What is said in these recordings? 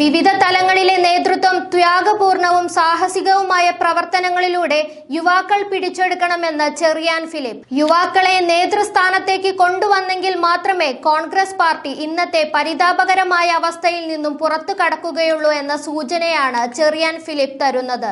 വിവിധ തലങ്ങളിലെ നേതൃത്വം ത്യാഗപൂർണവും സാഹസികവുമായ പ്രവർത്തനങ്ങളിലൂടെ യുവാക്കൾ പിടിച്ചെടുക്കണമെന്ന് ചെറിയാൻ ഫിലിപ്പ്. യുവാക്കളെ നേതൃസ്ഥാനത്തേക്ക് കൊണ്ടുവന്നെങ്കിൽ മാത്രമേ കോൺഗ്രസ് പാർട്ടി ഇന്നത്തെ പരിതാപകരമായ അവസ്ഥയിൽ നിന്നും പുറത്തു കടക്കുകയുള്ളൂ എന്ന സൂചനയാണ് ചെറിയാൻ ഫിലിപ്പ് തരുന്നത്.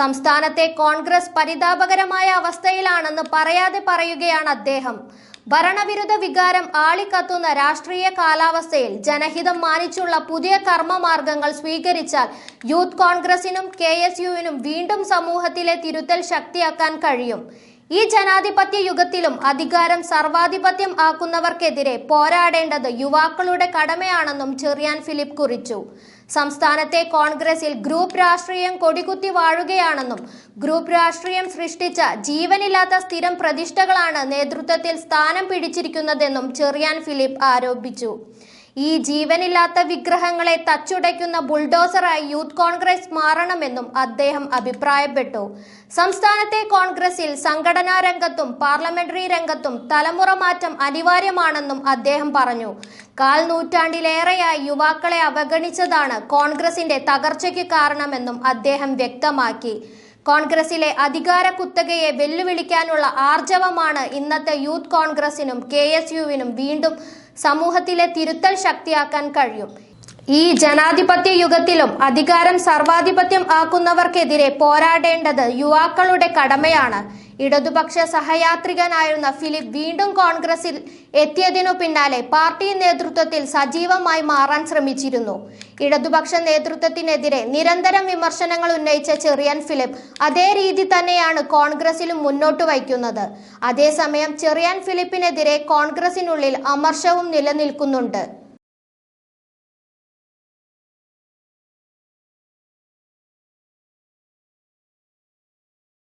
സംസ്ഥാനത്തെ കോൺഗ്രസ് പരിതാപകരമായ അവസ്ഥയിലാണെന്ന് പറയാതെ പറയുകയാണ് അദ്ദേഹം. ഭരണവിരുദ്ധ വികാരം ആളിക്കത്തുന്ന രാഷ്ട്രീയ കാലാവസ്ഥയിൽ ജനഹിതം മാനിച്ചുള്ള പുതിയ കർമ്മമാർഗങ്ങൾ സ്വീകരിച്ചാൽ യൂത്ത് കോൺഗ്രസിനും കെ എസ് യുവിനും വീണ്ടും സമൂഹത്തിലെ തിരുത്തൽ ശക്തിയാക്കാൻ കഴിയും. ഈ ജനാധിപത്യ യുഗത്തിലും അധികാരം സർവാധിപത്യം ആക്കുന്നവർക്കെതിരെ പോരാടേണ്ടത് യുവാക്കളുടെ കടമയാണെന്നും ചെറിയാൻ ഫിലിപ്പ് കുറിച്ചു. സംസ്ഥാനത്തെ കോൺഗ്രസിൽ ഗ്രൂപ്പ് രാഷ്ട്രീയം കൊടികുത്തി വാഴുകയാണെന്നും ഗ്രൂപ്പ് രാഷ്ട്രീയം സൃഷ്ടിച്ച ജീവനില്ലാത്ത സ്ഥിരം പ്രതിഷ്ഠകളാണ് നേതൃത്വത്തിൽ സ്ഥാനം പിടിച്ചിരിക്കുന്നതെന്നും ചെറിയാൻ ഫിലിപ്പ് ആരോപിച്ചു. ഈ ജീവനില്ലാത്ത വിഗ്രഹങ്ങളെ തച്ചുടയ്ക്കുന്ന ബുൾഡോസറായി യൂത്ത് കോൺഗ്രസ് മാറണമെന്നും അദ്ദേഹം അഭിപ്രായപ്പെട്ടു. സംസ്ഥാനത്തെ കോൺഗ്രസിൽ സംഘടനാ രംഗത്തും പാർലമെന്ററി രംഗത്തും തലമുറ മാറ്റം അനിവാര്യമാണെന്നും അദ്ദേഹം പറഞ്ഞു. കാൽ നൂറ്റാണ്ടിലേറെയായി യുവാക്കളെ അവഗണിച്ചതാണ് കോൺഗ്രസിന്റെ തകർച്ചയ്ക്ക് കാരണമെന്നും അദ്ദേഹം വ്യക്തമാക്കി. കോൺഗ്രസിലെ അധികാര കുത്തകയെ വെല്ലുവിളിക്കാനുള്ള ആർജവമാണ് ഇന്നത്തെ യൂത്ത് കോൺഗ്രസിനും കെ വീണ്ടും സമൂഹത്തിലെ തിരുത്തൽ ശക്തിയാക്കാൻ കഴിയും. ഈ ജനാധിപത്യ യുഗത്തിലും അധികാരം സർവാധിപത്യം ആക്കുന്നവർക്കെതിരെ പോരാടേണ്ടത് യുവാക്കളുടെ കടമയാണ്. ഇടതുപക്ഷ സഹയാത്രികനായിരുന്ന ഫിലിപ്പ് വീണ്ടും കോൺഗ്രസിൽ എത്തിയതിനു പിന്നാലെ പാർട്ടി നേതൃത്വത്തിൽ സജീവമായി മാറാൻ ശ്രമിച്ചിരുന്നു. ഇടതുപക്ഷ നേതൃത്വത്തിനെതിരെ നിരന്തരം വിമർശനങ്ങൾ ഉന്നയിച്ച ചെറിയൻ ഫിലിപ്പ് അതേ രീതി തന്നെയാണ് കോൺഗ്രസിലും മുന്നോട്ട് വയ്ക്കുന്നത്. അതേസമയം ചെറിയൻ ഫിലിപ്പിനെതിരെ കോൺഗ്രസിനുള്ളിൽ അമർഷവും നിലനിൽക്കുന്നുണ്ട്.